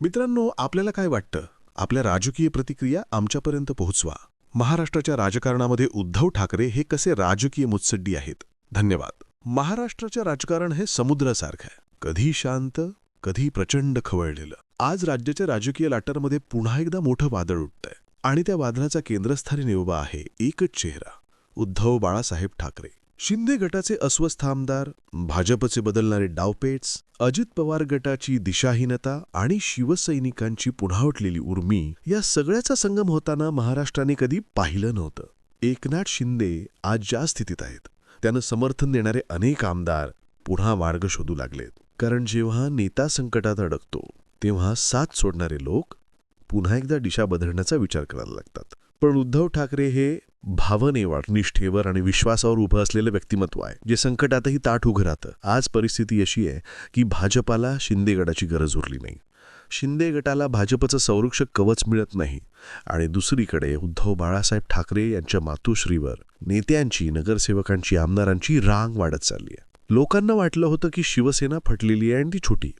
मित्रांनो आपल्याला काय वाटतं? आपल्या राजकीय प्रतिक्रिया आमच्यापर्यंत पोहोचवा. महाराष्ट्राच्या राजकारणामध्ये उद्धव ठाकरे हे कसे राजकीय मुत्सड्डी आहेत? धन्यवाद. महाराष्ट्राच्या राजकारण हे समुद्रासारखं आहे. कधी शांत कधी प्रचंड खवळलेलं. आज राज्याच्या राजकीय लाटांमध्ये पुन्हा एकदा मोठं वादळ उठतंय. आणि त्या वादळाचा केंद्रस्थानी उभा आहे एकच चेहरा. उद्धव बाळासाहेब ठाकरे. शिंदे गटाचे अस्वस्थ आमदार भाजपचे बदलणारे डावपेट्स अजित पवार गटाची दिशाहीनता आणि शिवसैनिकांची पुन्हावटलेली उर्मी या सगळ्याचा संगम होताना महाराष्ट्राने कधी पाहिलं नव्हतं. एकनाथ शिंदे आज ज्या स्थितीत आहेत त्यानं समर्थन देणारे अनेक आमदार पुन्हा मार्ग शोधू लागलेत. कारण जेव्हा नेता संकटात अडकतो तेव्हा साथ सोडणारे लोक पुन्हा एकदा दिशा बदलण्याचा विचार करायला लागतात. पण उद्धव ठाकरे हे भावनेवर निष्ठेवर आणि विश्वासावर उभं असलेलं व्यक्तिमत्व आहे जे संकटातही ताठ उभं राहतं. आज परिस्थिती अशी आहे की भाजपाला शिंदे गटाची गरज उरली नाही. शिंदे गटाला भाजपचं संरक्षक कवच मिळत नाही. आणि दुसरीकडे उद्धव बाळासाहेब ठाकरे यांच्या मातोश्रीवर नेत्यांची नगरसेवकांची आमदारांची रांग वाढत चालली आहे. लोकांना वाटलं होतं की शिवसेना फटलेली आहे आणि ती छोटी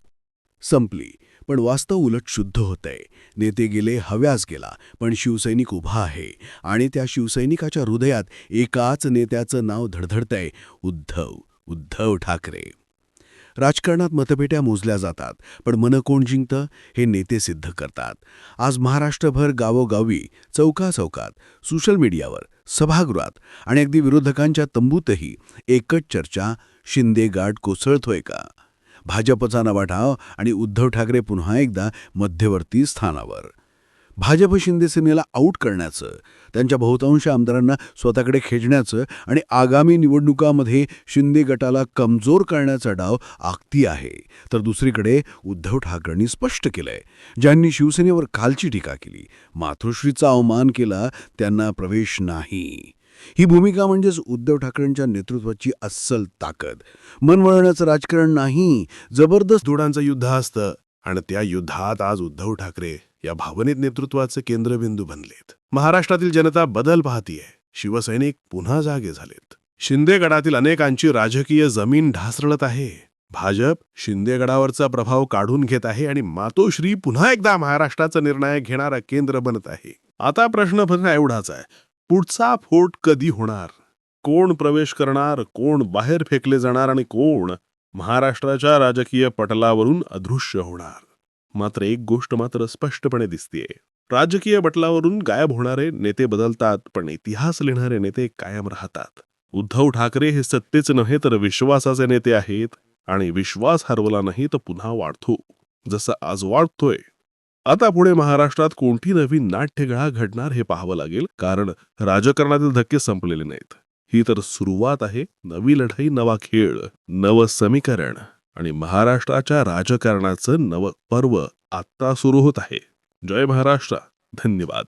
संपली. पण वास्तव उलट शुद्ध होतंय. नेते गेले हव्यास गेला पण शिवसैनिक उभा आहे आणि त्या शिवसैनिकाच्या हृदयात एकाच नेत्याचं नाव धडधडतंय उद्धव उद्धव ठाकरे. राजकारणात मतपेट्या मोजल्या जातात पण मन कोण जिंकतं हे नेते सिद्ध करतात. आज महाराष्ट्रभर गावोगावी चौकाचौकात सोशल मीडियावर सभागृहात आणि अगदी विरोधकांच्या तंबूतही एकच चर्चा शिंदे गाठ कोसळतोय का? भाजपचा नवा डाव आणि उद्धव ठाकरे पुन्हा एकदा मध्यवर्ती स्थानावर. भाजप शिंदेसेनेला आऊट करण्याचं त्यांच्या बहुतांश आमदारांना स्वतःकडे खेचण्याचं आणि आगामी निवडणुकामध्ये शिंदे गटाला कमजोर करण्याचा डाव आखती आहे. तर दुसरीकडे उद्धव ठाकरेंनी स्पष्ट केलंय. ज्यांनी शिवसेनेवर कालची टीका केली मातोश्रीचा अवमान केला त्यांना प्रवेश नाही. ही भूमिका म्हणजेच उद्धव ठाकरेंच्या नेतृत्वाची अस्सल ताकद. मनवळण्याचं राजकारण नाही जबरदस्त धुडांचं युद्ध असतं आणि त्या युद्धात आज उद्धव ठाकरे या भावनेत नेतृत्वाचे केंद्रबिंदू बनलेत. महाराष्ट्रातील जनता बदल पाहतीये. शिवसैनिक पुन्हा जागे झालेत. शिंदेगडातील अनेकांची राजकीय जमीन ढासळत आहे. भाजप शिंदेगडावरचा प्रभाव काढून घेत आहे आणि मातोश्री पुन्हा एकदा महाराष्ट्राचा निर्णय घेणारा केंद्र बनत आहे. आता प्रश्न फक्त एवढाच आहे. पुढचा फोट कधी होणार? कोण प्रवेश करणार? कोण बाहेर फेकले जाणार आणि कोण? महाराष्ट्राच्या राजकीय पटलावरून अदृश्य होणार. मात्र एक गोष्ट मात्र स्पष्टपणे दिसतेय. राजकीय पटलावरून गायब होणारे नेते बदलतात पण इतिहास लिहिणारे नेते कायम राहतात. उद्धव ठाकरे हे सत्तेचे नव्हे तर विश्वासाचे नेते आहेत आणि विश्वास हरवला नाही तर पुन्हा वाढतो. जसं आज वाढतोय. आता पुढे महाराष्ट्रात कोणती नवीन नाट्यगळा घडणार हे पाहावं लागेल कारण राजकारणातील धक्के संपलेले नाहीत. ही तर सुरुवात आहे नवी लढाई नवा खेळ नव समीकरण आणि महाराष्ट्राच्या राजकारणाचं नव पर्व आत्ता सुरू होत आहे. जय महाराष्ट्र. धन्यवाद.